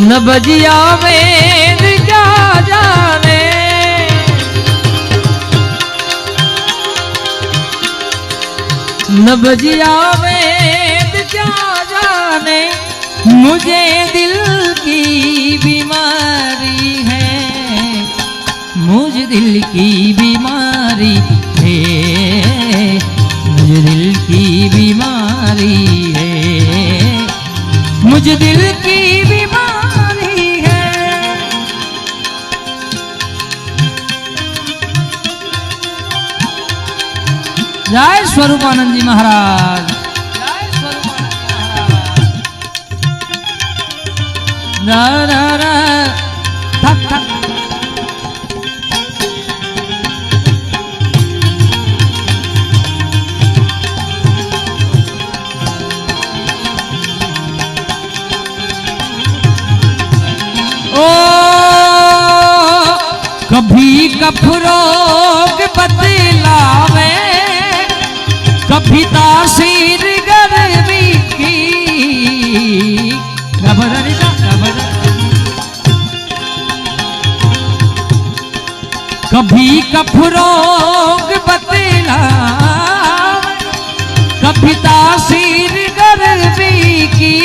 न बजिया वेद क्या जाने? न बजिया वेद क्या जाने? मुझे दिल की बीमारी है। मुझे दिल की बीमारी है। સ્વરૂપાનંદજી મહારાજ. રા રા कभी कफरोग बदलावे कभी तासीर गर्मी की।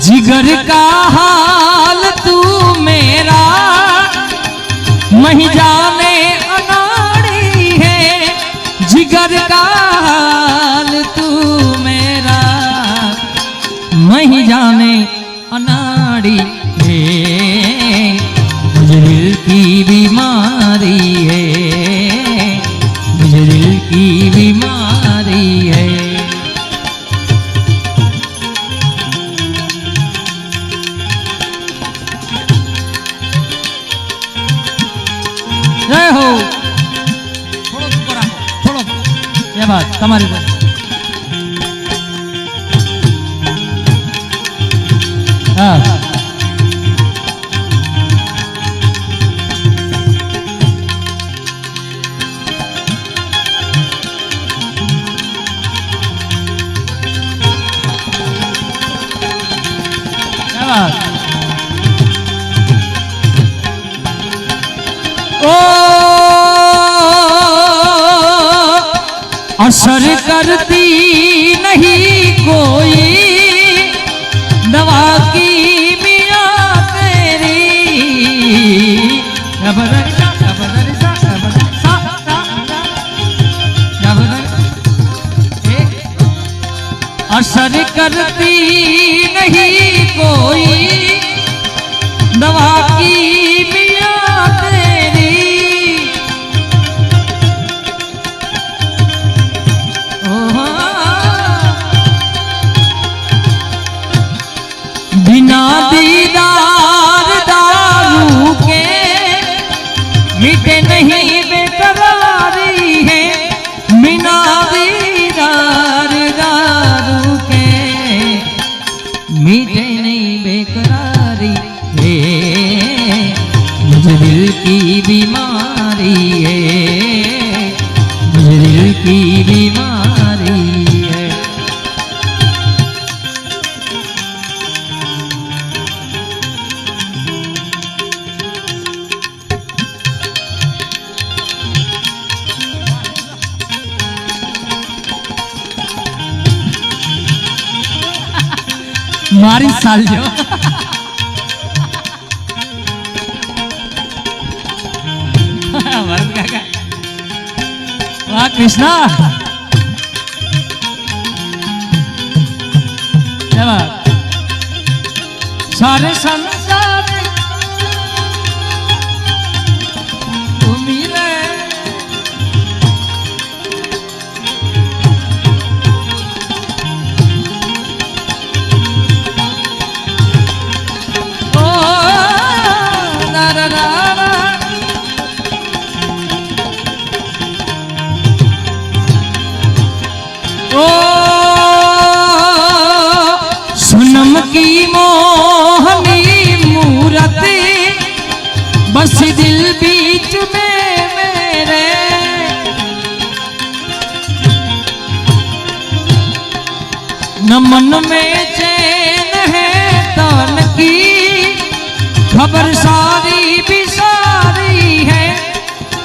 जिगर का हाल तू मेरा, मही जाने अनाड़ी है। जिगर का ही जाने अनाड़ी हे। मुझे दिल की बीमारी है। मुझे दिल की बीमारी है। जय हो। थोड़ा थोड़ा थोड़ा ये बात तुम्हारी बात। હા. અસર કરતી असर करती नहीं कोई। दवा की है। दिल की बीमारी है। मारी साल जो। કૃષ્ણ સારે સામે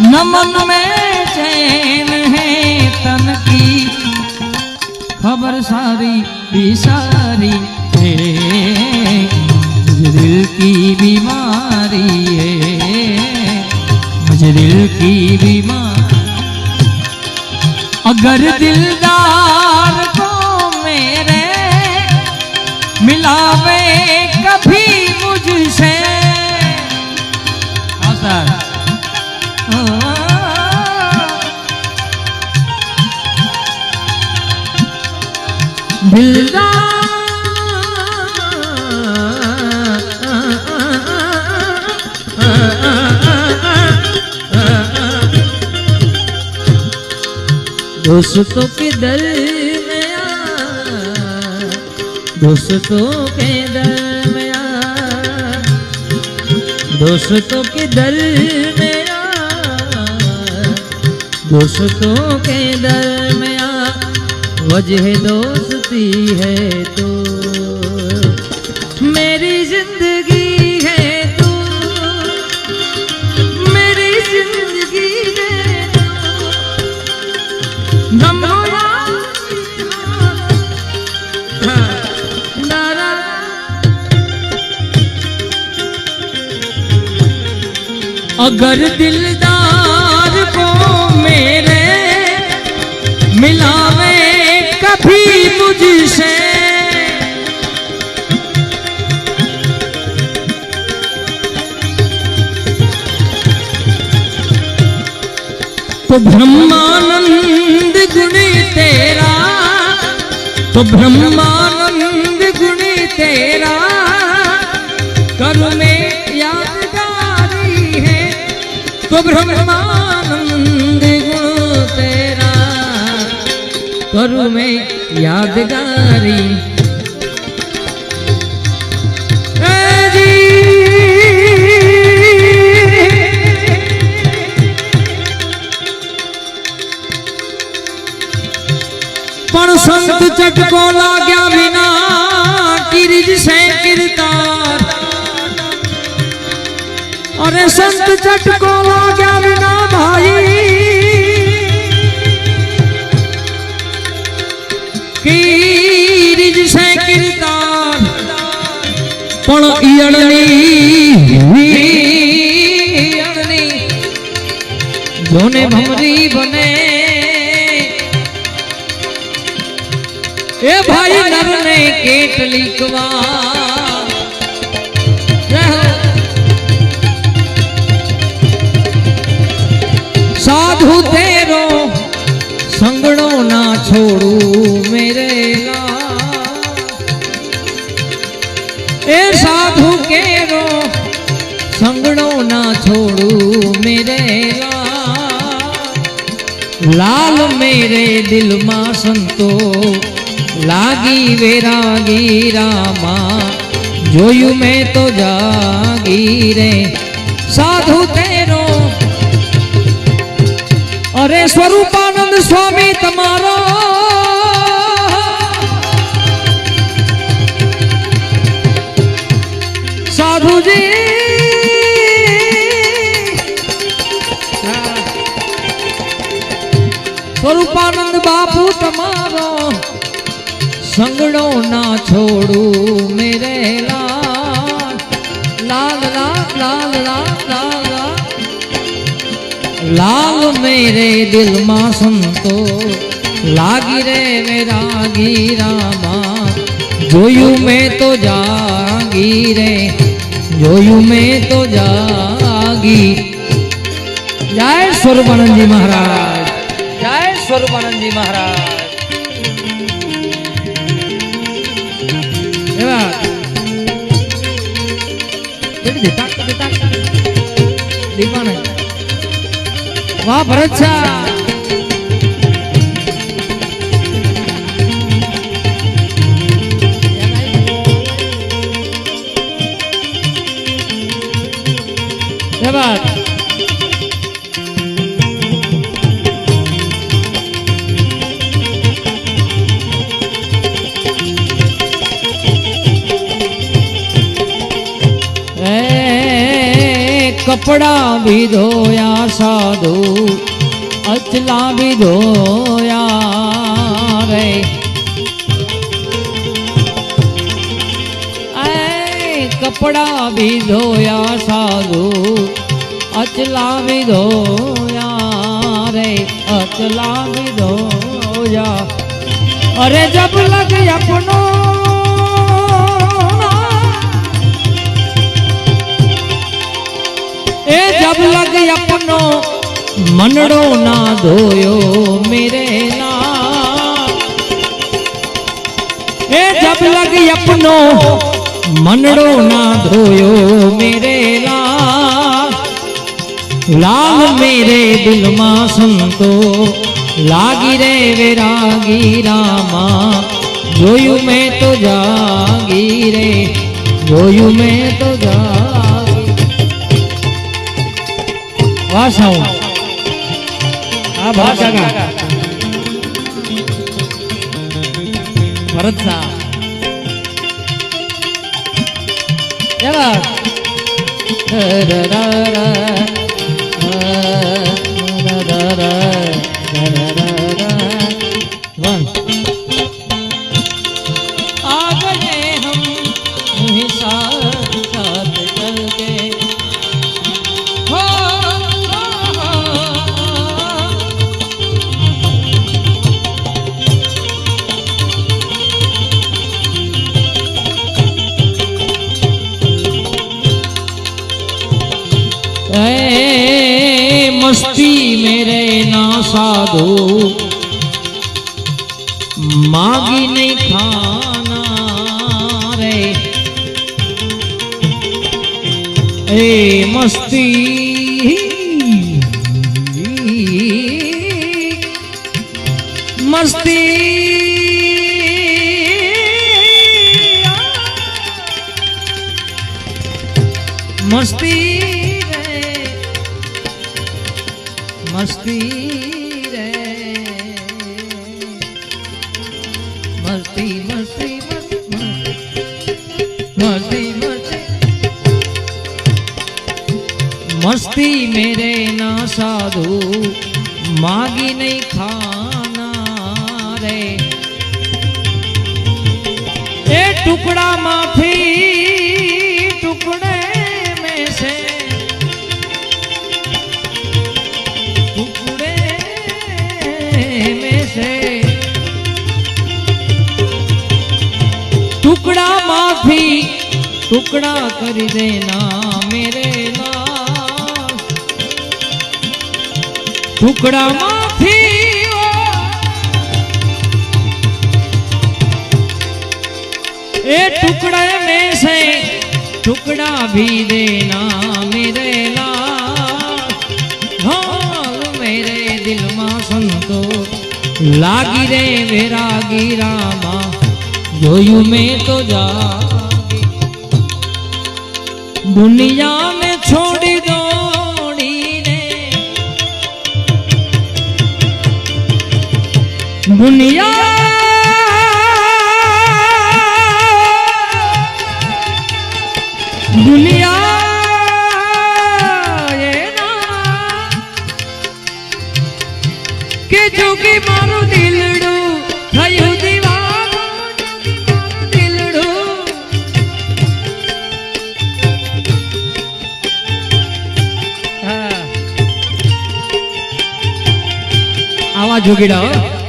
न मन में चैन है तन की। खबर सारी भी सारी है। मुझे दिल की बीमारी है। मुझे दिल की बीमारी। अगर दिलदार को मेरे मिलावे कभी मुझसे दोस्तों के दर में आ दोस्तों के दर में आ दोस्तों के दर में आ दोस्तों के दर में आ वजह दोस्ती है तो। मेरी ज़िंदगी है तू। मेरी ज़िंदगी है तू। नारा। अगर दिलदार तो ब्रह्मानंद गुण तेरा। तो ब्रह्मानंद गुण तेरा। करू में यादगारी है। तो ब्रह्मानंद गुण तेरा। करू में यादगारी झटको ला गया बिना किरिज से किरदार अरे संत झटको ला गया बिना भाई। किरिज से किरदार पण ईअड़नी जोने भमरी बने। એ ભાઈ નરને કેટલીક વાર સાધુ તેરો સંગણો ના છોડું મેરે એ સાધુ કેરો સંગણો ના છોડું મેરે લાલ મેરે દિલમાં સંતો લાગી વેરાગી રામા જોયું મેં તો જાગી રે સાધુ તેરો અરે સ્વરૂપાનંદ સ્વામી તમારો સાધુજી સ્વરૂપાનંદ બાપુ તમારો સંગડો ના છોડું મેરે લાલ. લાલ લાલ લાલ લાલ મેરે દિલમાં સંતો લાગી રે મેરા ગીરામાં જોયું મેં તો જાગી રે, જોયું મેં તો જાગી. જય સ્વરૂપાનંદજી મહારાજ, જય સ્વરૂપાનંદજી મહારાજ. દીપાને વાહ ભરત શાહ कपड़ा भी धोया, साधु अचला भी धोया रे। कपड़ा भी धोया, साधु अचला भी धोया रे, अचला भी धोया। अरे जब लगे अपनों એ જબ લગ અપનો મનડો ના ધોયો મેરે ના. એ જબ લગ અપનો મનડો ના ધોયો મેરે ના. લાલ મેરે દિલમાં સંતો લાગી રે વેરાગી રામા. જોયું મેં તો જાગી રે, જોયું મેં તો જાગી ભાષાઓ. આ ભાષાના. ભરત શાહ. રા રા मस्ती मेरे ना साधो। मागी नहीं खाना रे। ए मस्ती मस्ती मेरे ना साधु, मागी नहीं खाना रे। ए टुकड़ा माफ़ी, टुकड़े में से। टुकड़े में से। टुकड़ा माफ़ी, टुकड़ा कर देना मेरे टुकड़ा माफ़ी ए टुकड़ा में से टुकड़ा भी देना मेरे लाल मेरे दिल मा संतो, लागी रे मेरा गिरा मा जो यू में तो जा। दुनिया में छोड़ी दो દુનિયા દુનિયા કે જો કે મારું દિલડું થયું આવા જોગીડા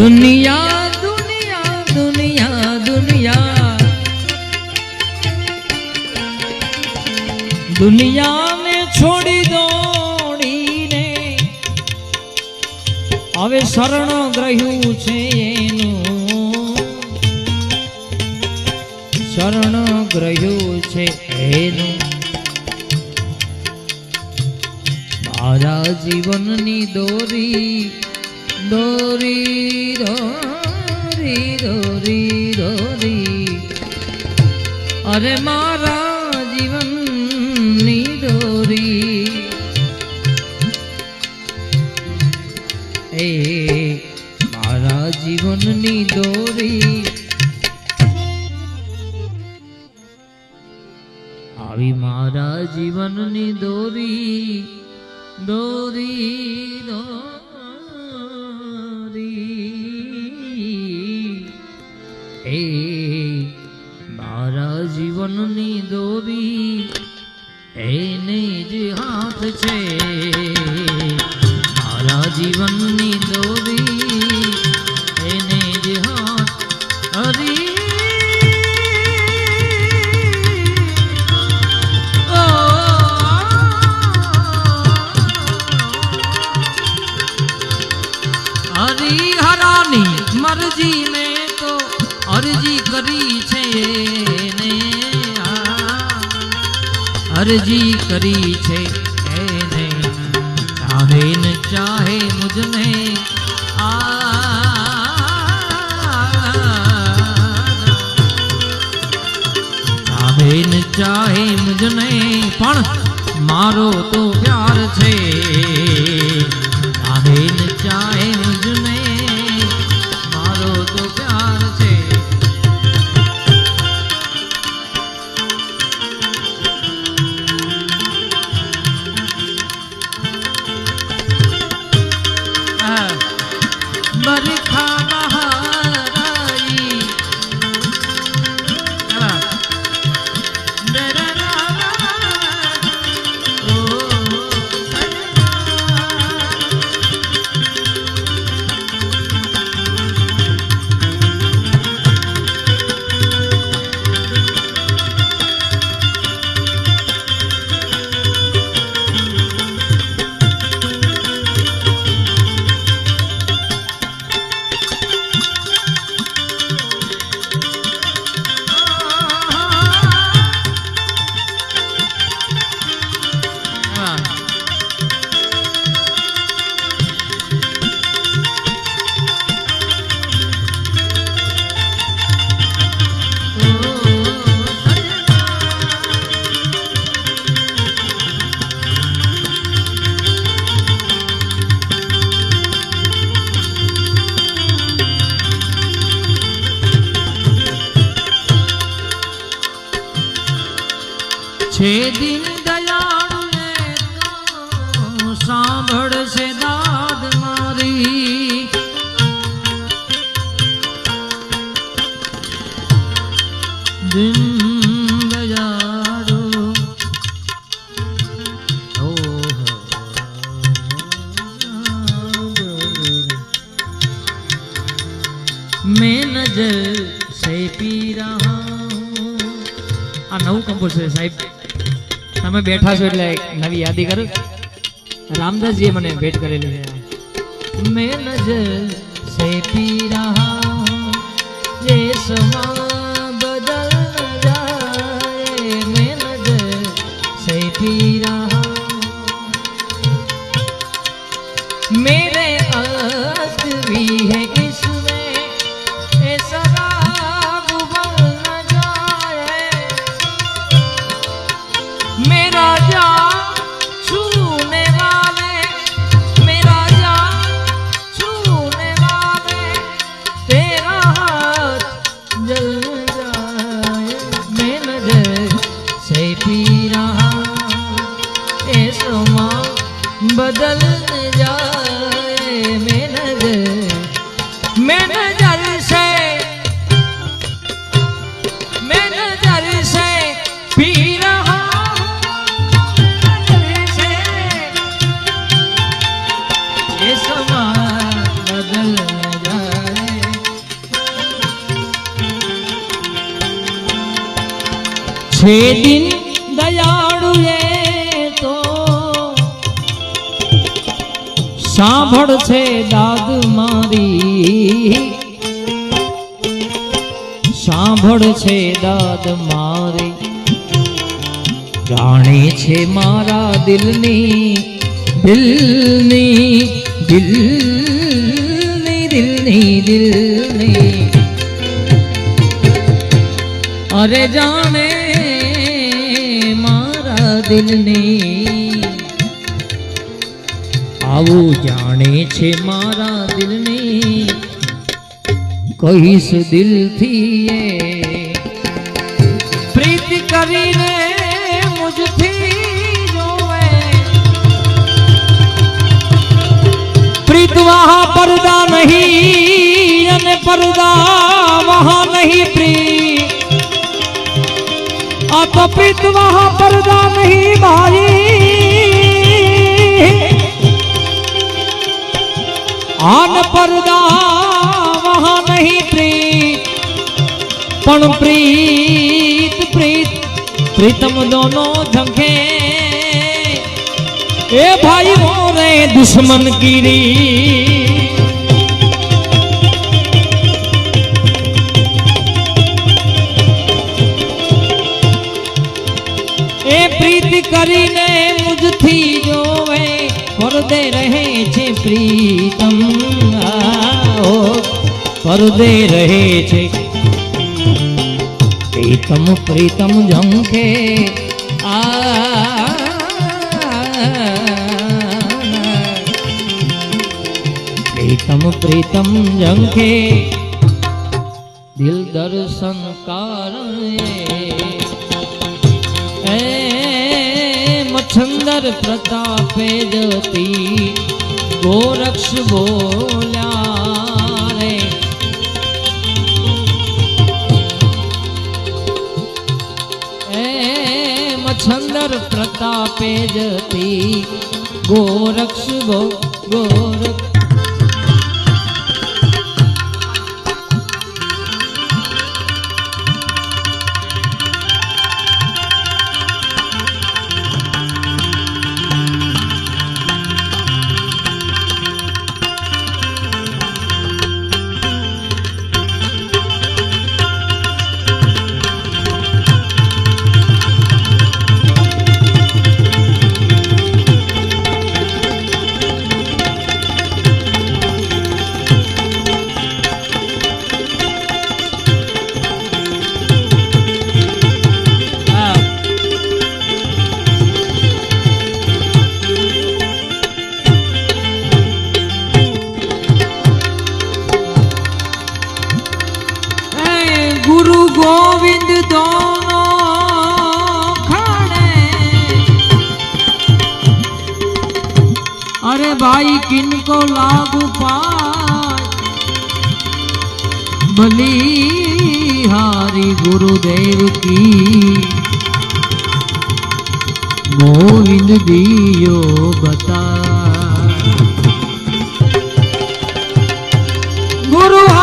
દુનિયા દુનિયા દુનિયા દુનિયા દુનિયા ને છોડી દોડીને હવે શરણ ગ્રહ્યું છે એનું શરણ ગ્રહ્યું છે એનું મારા જીવનની દોરી দরি দরি দরি দরি। আরে মারা জীবন নিদরি এ মারা জীবন নিদরি જીવનની દોરી. એને જ હાથ છે ચાહે ન ચાહે મુજને પણ મારો તો પ્યાર છે. ચાહે ન ચાહે છે દિન દયાળુ સાંભળશે દાદ મારી. દિન મેં નજર સે પી રહા આ નવું કમ્પોઝર સાહેબ. તમે બેઠા છો એટલે એક નવી યાદી કરું રામદાસજીએ મને ભેટ કરેલી છે મેં નજર સે પી રહા હું ये છે દિન દયાળુ એ તો સાંભળ છે દાદ મારી સાંભળ છે દાદ મારી જાણે છે મારા દિલની દિલની દિલની દિલની દિલની અરે જાણે દિલની. આવું જાણે છે મારા દિલની. કહીશ દિલથી એ. પ્રીત કરીને મુજથી જોવે. પ્રીત વહા પરદા નહીં અને પરદા વહા નહીં પ્રીત. अपप्रीत वहाँ पर्दा नहीं भाई आन पर्दा वहाँ नहीं प्रीत। पण प्रीत प्रीत, प्रीतम दोनों झंखे। ए भाई हो रहे दुश्मन की પ્રીતમ આઓ પરદે રહે છે. પ્રીતમ પ્રીતમ ઝંખે આ. પ્રીતમ પ્રીતમ ઝંખે દિલ દર્શન કારણે મચ્છંદર પ્રતાપે જતી ગોરક્ષ બોલ્યા રે. એ મચ્છંદર પ્રતાપે જતી ગોરક્ષ ગો ગોરક્ષ गुरुदेव की। गोविंद दियो बता। गुरु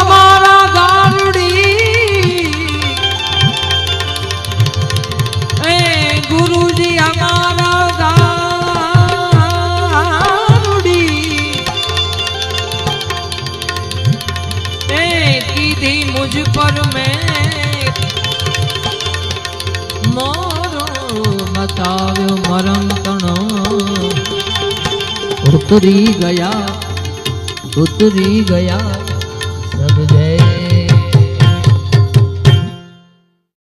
આવ્યો મરંતણો ઉતરી ગયા ઉતરી ગયા.